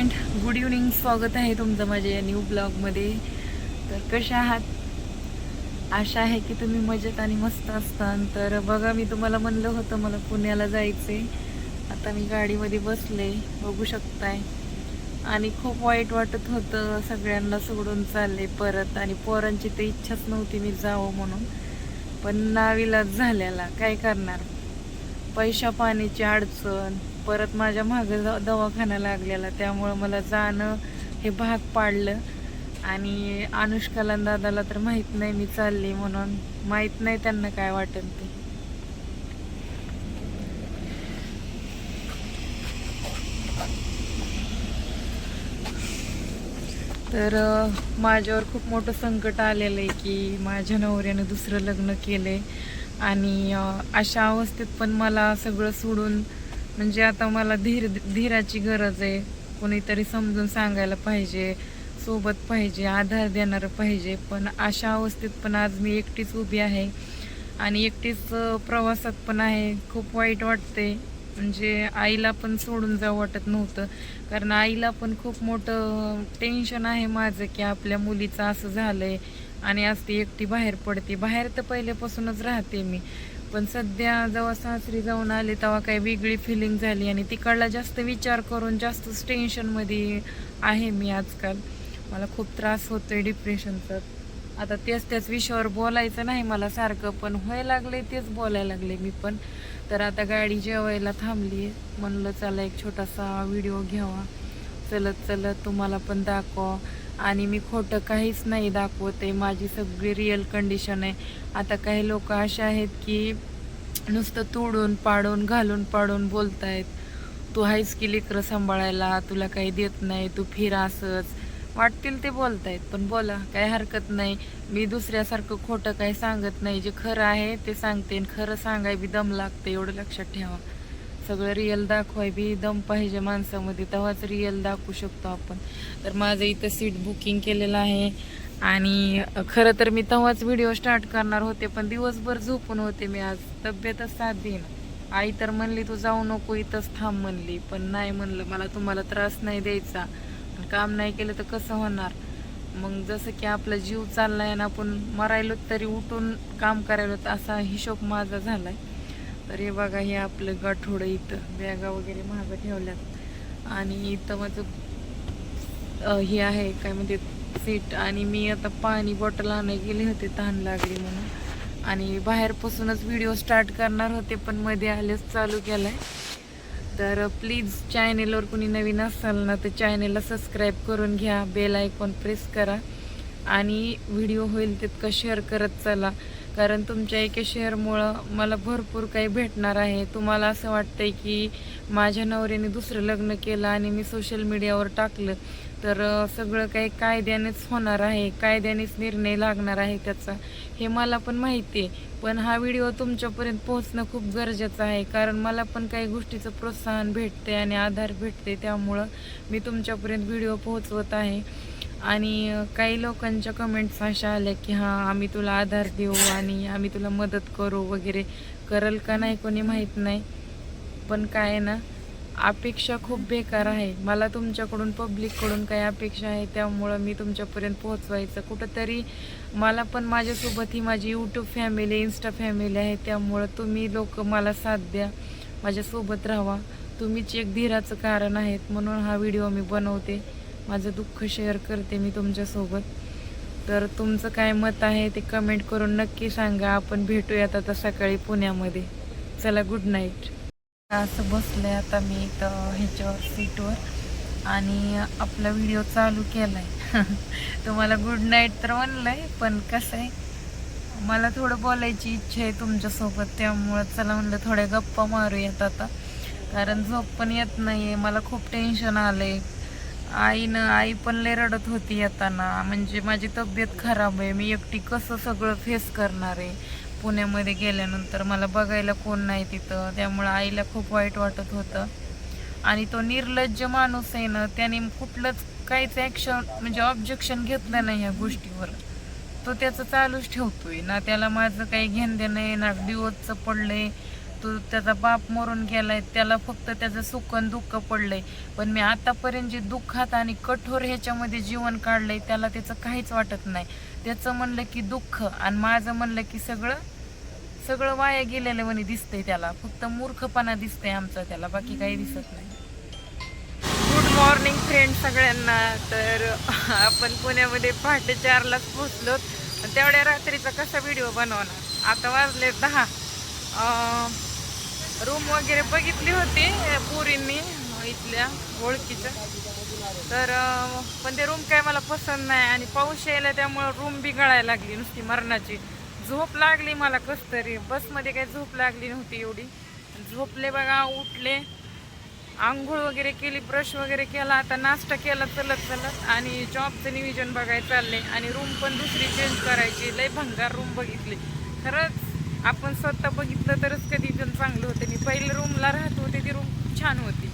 Friend good evening स्वागत आहे तुमचं माझ्या या न्यू ब्लॉगमध्ये तर कशा आहात? आशा आहे की तुम्ही मजेत आणि मस्त असतान तर बघा मी तुम्हाला म्हणलं होतं मला पुण्याला जायचे आता मी गाडीमध्ये बसले बघू शकताय. आणि खूप वाईट वाटत होतं सगळ्यांना सोडून चालले परत. आणि पोरांची तर इच्छाच नव्हती मी जावं म्हणून. पण नाविलाच झालेला काय करणार? पैशा पाण्याची अडचण परत माझ्या मागे द- दवाखाना लागलेला त्यामुळं मला जाणं हे भाग पाडलं. आणि अनुष्काला दादाला तर माहीत नाही मी चालली म्हणून. माहीत नाही त्यांना काय वाटेल ते. तर माझ्यावर खूप मोठं संकट आलेलं आहे की माझ्या नवऱ्यानं दुसरं लग्न केलंय. आणि अशा अवस्थेत पण मला सगळं सोडून म्हणजे आता मला धीर धीराची गरज आहे. कोणीतरी समजून सांगायला पाहिजे सोबत पाहिजे आधार देणारं पाहिजे. पण अशा अवस्थेत पण आज मी एकटीच उभी आहे. आणि एकटीच प्रवासात पण आहे. खूप वाईट वाटते. म्हणजे आईला पण सोडून जावं वाटत नव्हतं. कारण आईला पण खूप मोठं टेन्शन आहे माझं की आपल्या मुलीचं असं झालं आहे आणि आज ती एकटी बाहेर पडते. बाहेर तर पहिल्यापासूनच राहते मी. पण सध्या जेव्हा सासरी जाऊन आले तेव्हा काही वेगळी फिलिंग झाली आणि तिकडला जास्त विचार करून जास्तच टेन्शनमध्ये आहे मी आजकाल. मला खूप त्रास होतोय डिप्रेशनचा आता तेच त्याच विषयावर बोलायचं नाही मला सारखं पण व्हायला लागले तेच बोलायला लागले मी पण. तर आता गाडी जेवायला थांबली म्हणलं चला एक छोटासा व्हिडिओ घ्यावा. चलत चलत तुम्हाला पण दाखवा. आणि मी खोटं काहीच नाही दाखवते. माझी सगळी रिअल कंडिशन आहे. आता काही लोक असे आहेत की नुसतं तोडून पाडून घालून पाडून बोलतायत. तू आहेस की लेकरं सांभाळायला? तुला काही देत नाही. तू फिरा असंच. वाटतील ते बोलतायत पण बोला काही हरकत नाही. मी दुसऱ्यासारखं खोटं काही सांगत नाही. जे खरं आहे ते सांगते आणि खरं सांगाय बी दम लागते. एवढं लक्षात ठेवा. सगळं रिअल दाखवाय बी दम पाहिजे माणसामध्ये तेव्हाच रिअल दाखवू शकतो आपण. तर माझं इथं सीट बुकिंग केलेलं आहे. आणि खरं तर मी तेव्हाच व्हिडिओ स्टार्ट करणार होते पण दिवसभर झोपून होते मी आज. तब्येतच साथ देईन आई तर म्हणली तू जाऊ नको इथंच थांब म्हणली. पण नाही म्हणलं मला तुम्हाला त्रास नाही द्यायचा. पण काम नाही केलं तर कसं होणार? मग जसं की आपला जीव चाललाय आणि आपण मरायलो तरी उठून काम करायलो असा हिशोब माझा झालाय. तर हे बघा हे आपलं गठोडं इथं बॅगा वगैरे महाग ठेवल्यात. आणि इथं माझं हे आहे काय म्हणजे सीट. आणि मी आता पाणी बॉटल आणायला गेले होते तहान लागली म्हणून. आणि बाहेरपासूनच व्हिडिओ स्टार्ट करणार होते पण मध्ये आलेच चालू केलाय. तर प्लीज चॅनेलवर कुणी नवीन असाल ना तर चॅनेलला सबस्क्राईब करून घ्या बेल आयकॉन प्रेस करा. आणि व्हिडिओ होईल तितकं शेअर करत चला. कारण तुमच्या एका शेअरमुळं मला भरपूर काही भेटणार आहे. तुम्हाला असं वाटतंय की माझ्या नवऱ्याने दुसरं लग्न केलं आणि मी सोशल मीडियावर टाकलं तर सगळं काही कायद्यानेच होणार आहे कायद्यानेच निर्णय लागणार आहे त्याचा हे मला पण माहिती आहे पण हा व्हिडिओ तुमच्यापर्यंत पोहोचणं खूप गरजेचं आहे कारण मला पण काही गोष्टीचं प्रोत्साहन भेटते आणि आधार भेटते त्यामुळं मी तुमच्यापर्यंत व्हिडिओ पोहोचवत आहे. आणि काही लोकांच्या कमेंट्स अशा आल्या की हां आम्ही तुला आधार देऊ आणि आम्ही तुला मदत करू वगैरे. करल का नाही कोणी माहीत नाही. पण काय आहे ना अपेक्षा खूप बेकार आहे. मला तुमच्याकडून पब्लिककडून काही अपेक्षा आहे त्यामुळं मी तुमच्यापर्यंत पोहोचवायचं. कुठंतरी मला पण माझ्यासोबत ही माझी यूट्यूब फॅमिली इन्स्टा फॅमिली आहे त्यामुळं तुम्ही लोक मला साथ द्या. माझ्यासोबत राहा तुम्हीच एक धीराचं कारण आहेत म्हणून हा व्हिडिओ मी बनवते. माझं दुःख शेअर करते मी तुमच्यासोबत. तर तुमचं काय मत आहे ते कमेंट करून नक्की सांगा. आपण भेटूयात आता सकाळी पुण्यामध्ये. चला गुड नाईट असं बसलंय आता मी इथं ह्याच्यावर सीटवर आणि आपला व्हिडिओ चालू केलाय. तुम्हाला गुड नाईट तर म्हणलंय पण कसं आहे मला थोडं बोलायची इच्छा आहे तुमच्यासोबत. त्यामुळं चला म्हणलं थोड्या गप्पा मारूयात आता. कारण झोप पण येत नाहीये. मला खूप टेन्शन आलंय. आईनं आई पण लय रडत होती येताना. म्हणजे माझी तब्येत खराब आहे. मी एकटी कसं सगळं फेस करणार आहे? पुण्यामध्ये गेल्यानंतर मला बघायला कोण नाही तिथं. त्यामुळं आईला खूप वाईट वाटत होतं. आणि तो निर्लज्ज माणूस आहे ना त्याने कुठलंच काहीच ॲक्शन म्हणजे ऑब्जेक्शन घेतलं नाही ह्या गोष्टीवर. तो त्याचं चालूच ठेवतोय. ना त्याला माझं काही घेणं देणं आहे ना पडलं आहे तो त्याचा बाप मरून गेलाय त्याला फक्त त्याचं सुकन दुःख पडलंय. पण मी आतापर्यंत जे दुःखात आणि कठोर ह्याच्यामध्ये जीवन काढलंय त्याला त्याचं काहीच वाटत नाही. त्याचं म्हणलं की दुःख आणि माझं म्हणलं की सगळं सगळं वाया गेलेलं म्हणे दिसतंय त्याला. फक्त मूर्खपणा दिसतंय आमचा त्याला बाकी काही दिसत नाही. गुड मॉर्निंग फ्रेंड सगळ्यांना. तर आपण पुण्यामध्ये पहाटे चारलाच पोहोचलो. तेवढ्या रात्रीचा कसा व्हिडिओ बनवणार? आता वाजले दहा. रूम वगैरे बघितली होती पुरींनी इथल्या ओळखीच्या. तर पण ते रूम काय मला पसंत नाही आणि पाऊस यायला त्यामुळं रूम बिघडायला लागली नुसती मरणाची. झोप लागली मला कस तरी. बसमध्ये काही झोप लागली नव्हती एवढी. झोपले बघा उठले. आंघोळ वगैरे केली ब्रश वगैरे केला. आता नाश्ता केला चलत चलत आणि जॉबचं नियोजन बघायला चालले. आणि रूम पण दुसरी चेंज करायची. लय भंगार रूम बघितली. खरंच आपण स्वतः बघितलं तरच कधी चांगलं होतं. मी पहिले रूमला राहत होते ती रूम खूप छान होती.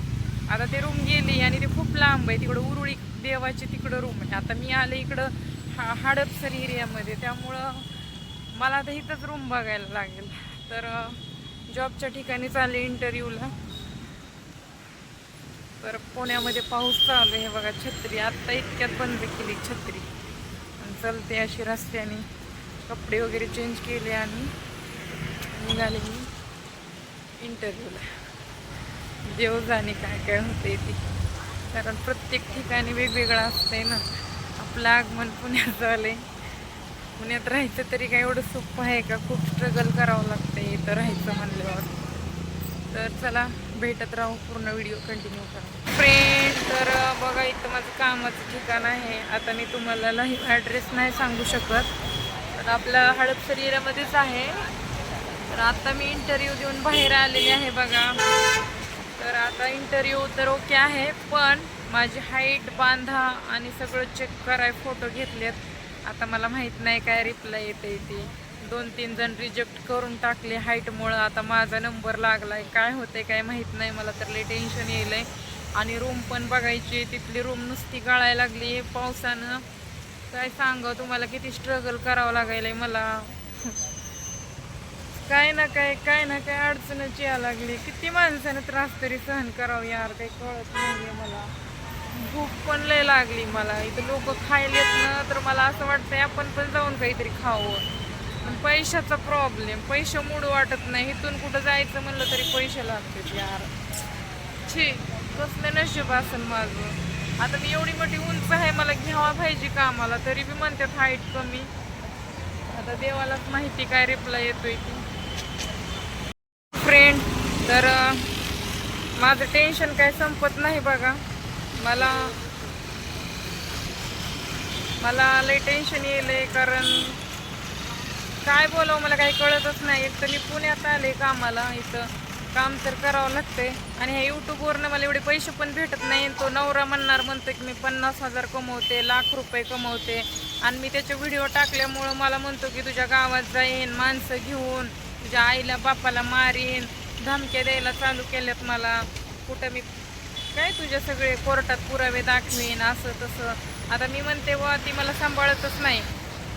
आता ते रूम गेली आणि ते खूप लांब आहे. तिकडं उरुळी देवाची तिकडं रूम आहे. आता मी आले इकडं हा हडपसर एरियामध्ये त्यामुळं मला आता इथंच रूम बघायला लागेल. तर जॉबच्या ठिकाणी चालले इंटरव्ह्यूला तर पुण्यामध्ये पाऊस चालू आहे. बघा छत्री. आत्ता इतक्यात बंद केली छत्री. चलते अशी रस्त्याने. कपडे वगैरे चेंज केले आणि निघाले मी. इंटरव्ह्यूला देव जाणे काय काय होते ती. कारण प्रत्येक ठिकाणी वेगवेगळं असतंय ना. आपलं आगमन पुण्यात झालंय. पुण्यात राहायचं तरी काय एवढं सोपं आहे का? खूप स्ट्रगल करावं लागतंय इथं राहायचं म्हणल्यावर. तर चला भेटत राहू. पूर्ण व्हिडिओ कंटिन्यू करा. फ्रेंड तर बघा इथं माझं कामाचं ठिकाण आहे. आता मी तुम्हाला लाईव्ह ॲड्रेस नाही सांगू शकत. तर आपलं हडपसर एरियामध्येच आहे. तर आता मी इंटरव्ह्यू देऊन बाहेर आलेली आहे बघा. तर आता इंटरव्ह्यू तर ओके आहे पण माझी हाईट बांधा आणि सगळं चेक कराय फोटो घेतलेत. आता मला माहीत नाही काय रिप्लाय येते ती. दोन तीन जण रिजेक्ट करून टाकले हाईटमुळं आता माझा नंबर लागलाय. काय होते काय माहीत नाही. मला तर लय टेन्शन येईल आणि रूम पण बघायची. तिथली रूम नुसती गाळायला लागली. पावसानं काय सांगा तुम्हाला किती स्ट्रगल करावं लागायलंय मला. काय ना काय काय ना काय अडचणच यायला लागली. किती माणसानं त्रास तरी सहन करावं यार काही कळत नाहीये मला. भूक पण लय लागली मला. इथं लोक खायलेत ना तर मला असं वाटतंय आपण पण जाऊन काहीतरी खावं. पण पैशाचा प्रॉब्लेम पैसे मूड वाटत नाही. इथून कुठं जायचं म्हणलं तरी पैसे लागतात यार. छी कसलं नशीब असेल माझं. आता मी एवढी मोठी उंच आहे मला घ्यावा पाहिजे का तरी बी म्हणतात हाईट कमी. आता देवालाच माहिती काय रिप्लाय येतोय ती. फ्रेंड तर माझं टेन्शन काय संपत नाही बघा. मला मला लय टेन्शन येईल कारण काय बोलावं मला काही कळतच नाही. एक तर मी पुण्यात आले कामाला इथं काम तर करावं लागते आणि ह्या यूट्यूबवरनं मला एवढे पैसे पण भेटत नाही. तो नवरा म्हणणार म्हणतो की मी पन्नास हजार कमवते लाख रुपये कमवते. आणि मी त्याचे व्हिडिओ टाकल्यामुळं मला म्हणतो की तुझ्या गावात जाईन माणसं घेऊन. तुझ्या आईला बापाला मारीन धमक्या द्यायला चालू केल्यात मला. कुठं मी काय तुझ्या सगळे कोर्टात पुरावे दाखवीन असं तसं. आता मी म्हणते व ती मला सांभाळतच नाही.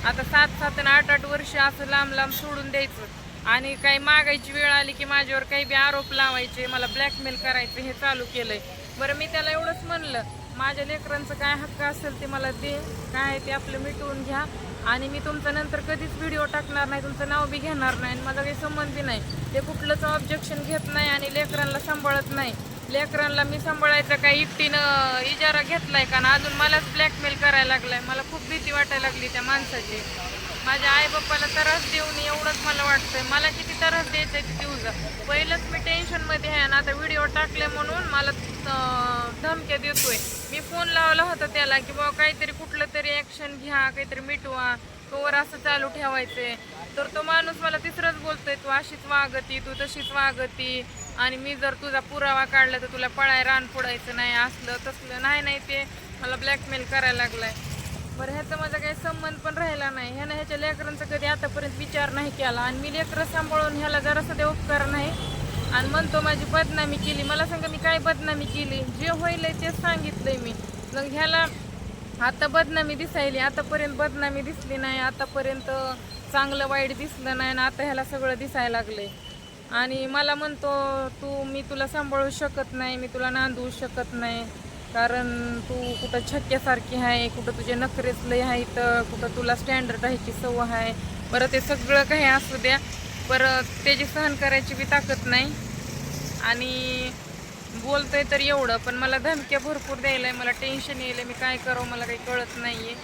आता सात सात आणि आठ आठ वर्ष असं लांब लांब सोडून द्यायचं. आणि काही मागायची वेळ आली की माझ्यावर काही बी आरोप लावायचे मला ब्लॅकमेल करायचं हे चालू केलंय. बरं मी त्याला एवढंच म्हणलं माझ्या लेकरांचं काय हक्क असेल ते मला दे काय आहे ते आपलं मिटवून घ्या. आणि मी तुमचं नंतर कधीच व्हिडिओ टाकणार नाही तुमचं नाव बी घेणार नाही आणि माझा काही संबंधी नाही. ते कुठलंच ऑब्जेक्शन घेत नाही आणि लेकरांना सांभाळत नाही. लेकरांना मी सांभाळायचं काय एकटीनं इजारा घेतलाय का? ना अजून मलाच ब्लॅकमेल करायला लागलाय. मला खूप भीती वाटायला लागली त्या माणसाची. माझ्या आई बाप्पाला त्रास देऊ नये एवढंच मला वाटतंय. मला किती त्रास द्यायचा आहे देऊ पहिलंच मी टेन्शनमध्ये आहे आणि आता व्हिडिओ टाकले म्हणून मला धमक्या देतोय. मी फोन लावला होता त्याला की बाबा काहीतरी कुठलं तरी ॲक्शन घ्या काहीतरी मिटवा. तोवर असं चालू ठेवायचंय. तर तो माणूस मला तिसरंच बोलतोय तू अशीच वागती तू तशीच वागती. आणि मी जर तुझा पुरावा काढला तर तुला पळाय रान फोडायचं नाही असलं तसलं. नाही नाही ते मला ब्लॅकमेल करायला लागलाय. बरं ह्याचा माझा काही संबंध पण राहिला नाही. ह्यानं ह्याच्या लेकरांचा कधी आतापर्यंत विचार नाही केला. आणि मी लेकरं सांभाळून ह्याला जरासा ते उपकार नाही. आणि म्हणतो माझी बदनामी केली. मला सांगा मी काय बदनामी केली? जे होईल तेच सांगितलंय मी. मग ह्याला आता बदनामी दिसायली. आतापर्यंत बदनामी दिसली नाही. आतापर्यंत चांगलं वाईट दिसलं नाही आणि आता ह्याला सगळं दिसायला लागलंय. आणि मला म्हणतो तू मी तुला सांभाळू शकत नाही. मी तुला नांदवू शकत नाही. कारण तू कुठं छक्क्यासारखी आहे कुठं तुझे नखरेच लय आहे तर कुठं तुला स्टँडर्ड राहायची सवय आहे. बरं ते सगळं काही असू द्या. बरं त्याची सहन करायची बी ताकद नाही. आणि बोलतोय तर एवढं पण मला धमक्या भरपूर द्यायला मला टेन्शन येईल मी काय करावं मला काही कळत नाही आहे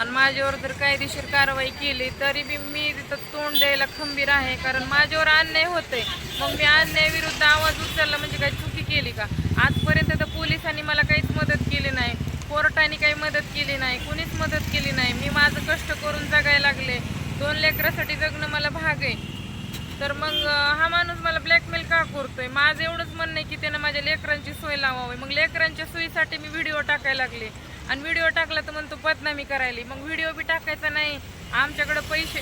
आणि माझ्यावर जर कायदेशीर कारवाई केली तरी बी मी तिथं तोंड द्यायला खंबीर आहे कारण माझ्यावर अन्याय होतोय. मग मी अन्यायाविरुद्ध आवाज उचलला म्हणजे काही चुकी केली का? आजपर्यंत तर पोलिसांनी मला काहीच मदत केली नाही. कोर्टाने काही मदत केली नाही. कुणीच मदत केली नाही. मी माझं कष्ट करून जगायला लागले. दोन लेकरासाठी जगणं मला भाग आहे. तर मग हा माणूस मला ब्लॅकमेल का करतोय? माझं एवढंच म्हणणं आहे की त्यानं माझ्या लेकरांची सोय लावावी. मग लेकरांच्या सोयीसाठी मी व्हिडिओ टाकायला लागले. आणि व्हिडिओ टाकला तर म्हणतो बदनामी करायली. मग व्हिडिओ बी टाकायचा नाही. आमच्याकडं पैसे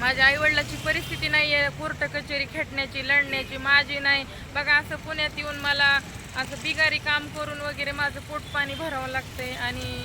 माझ्या आईवडिलाची परिस्थिती नाही आहे कोर्ट कचेरी खेटण्याची लढण्याची माझी नाही. बघा असं पुण्यात येऊन मला असं बिगारी काम करून वगैरे माझं पोट पाणी भरावं लागतंय आणि